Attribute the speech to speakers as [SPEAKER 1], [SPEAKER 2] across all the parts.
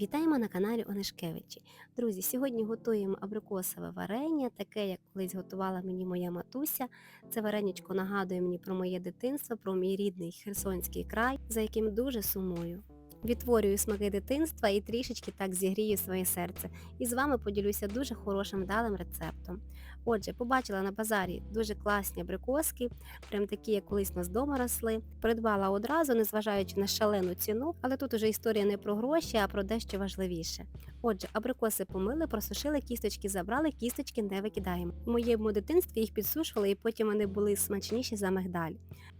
[SPEAKER 1] Вітаємо на каналі Онишкевичі. Друзі, сьогодні готуємо абрикосове варення, таке, як колись готувала мені моя матуся. Це вареничко нагадує мені про моє дитинство, про мій рідний Херсонський край, за яким дуже сумую. Відтворюю смаки дитинства і трішечки так зігрію своє серце. І з вами поділюся дуже хорошим вдалим рецептом. Отже, побачила на базарі дуже класні абрикоски, прям такі, як колись нас вдома росли. Придбала одразу, незважаючи на шалену ціну, але тут уже історія не про гроші, а про дещо важливіше. Отже, абрикоси помили, просушили, кісточки забрали, кісточки не викидаємо. У моєму дитинстві їх підсушували і потім вони були смачніші за мигдаль.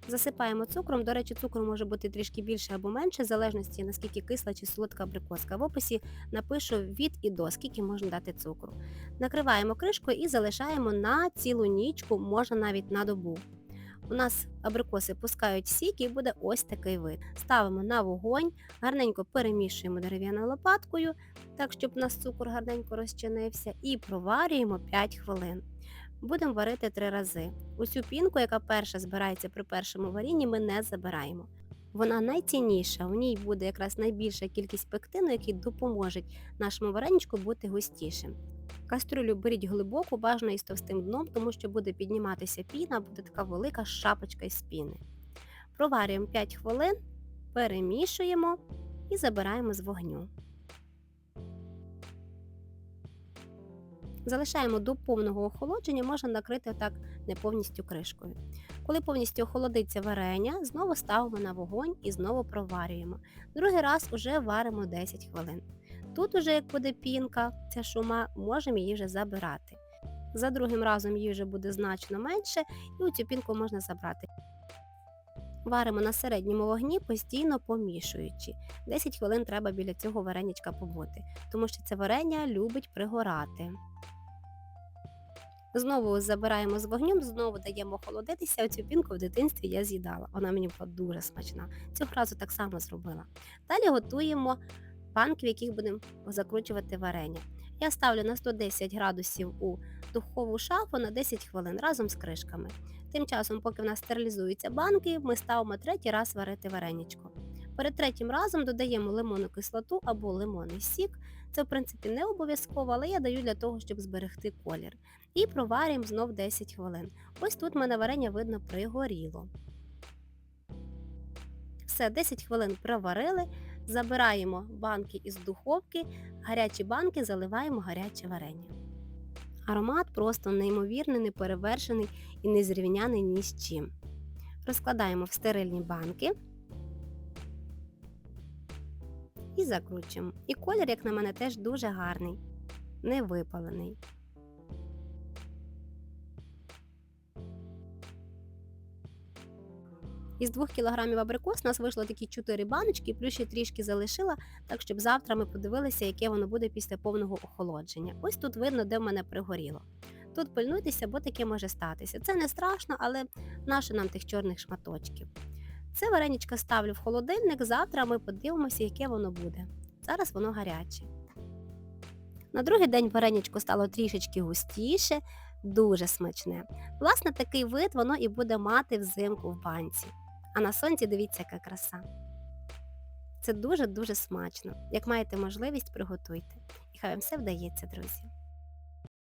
[SPEAKER 1] Засипаємо цукром. До речі, цукру може бути трішки більше або менше, в залежності наскільки кисла чи солодка абрикоска. В описі напишу від і до, скільки можна дати цукру. Накриваємо кришкою і залишаємо на цілу нічку, можна навіть на добу. У нас абрикоси пускають сік і буде ось такий вид. Ставимо на вогонь, гарненько перемішуємо дерев'яною лопаткою, так щоб у нас цукор гарненько розчинився, і проварюємо 5 хвилин. Будемо варити три рази. Усю пінку, яка перша збирається при першому варінні, ми не забираємо. Вона найцінніша, в ній буде якраз найбільша кількість пектину, який допоможе нашому вареничку бути густішим. Кастрюлю беріть глибоку, бажано із товстим дном, тому що буде підніматися піна, буде така велика шапочка із піни. Проварюємо 5 хвилин, перемішуємо і забираємо з вогню. Залишаємо до повного охолодження, можна накрити так не повністю кришкою. Коли повністю охолодиться варення, знову ставимо на вогонь і знову проварюємо. Другий раз уже варимо 10 хвилин. Тут уже як буде пінка, ця шума, можемо її вже забирати. За другим разом її вже буде значно менше, і цю пінку можна забрати. Варимо на середньому вогні, постійно помішуючи. 10 хвилин треба біля цього вареничка побути, тому що це варення любить пригорати. Знову забираємо з вогню, знову даємо охолодитися. Оцю пінку в дитинстві я з'їдала. Вона мені була дуже смачна. Цього разу так само зробила. Далі готуємо банки, в яких будемо закручувати варення. Я ставлю на 110 градусів у духову шафу на 10 хвилин разом з кришками. Тим часом, поки в нас стерилізуються банки, ми ставимо третій раз варити вареничко. Перед третім разом додаємо лимонну кислоту або лимонний сік. Це, в принципі, не обов'язково, але я даю для того, щоб зберегти колір. І проварюємо знов 10 хвилин. Ось тут мене варення видно пригоріло. Все, 10 хвилин проварили, забираємо банки із духовки, гарячі банки заливаємо гаряче варення. Аромат просто неймовірний, неперевершений і не зрівняний ні з чим. Розкладаємо в стерильні банки і закручуємо. І колір, як на мене, теж дуже гарний, не випалений. Із 2 кг абрикос у нас вийшло такі 4 баночки, плюс ще трішки залишила, так щоб завтра ми подивилися, яке воно буде після повного охолодження. Ось тут видно, де в мене пригоріло. Тут пильнуйтеся, бо таке може статися. Це не страшно, але наше нам тих чорних шматочків. Це вареничко ставлю в холодильник, завтра ми подивимося, яке воно буде. Зараз воно гаряче. На другий день вареничко стало трішечки густіше, дуже смачне. Власне, такий вид воно і буде мати взимку в банці. А на сонці дивіться, яка краса. Це дуже-дуже смачно. Як маєте можливість, приготуйте. І хай вам все вдається, друзі.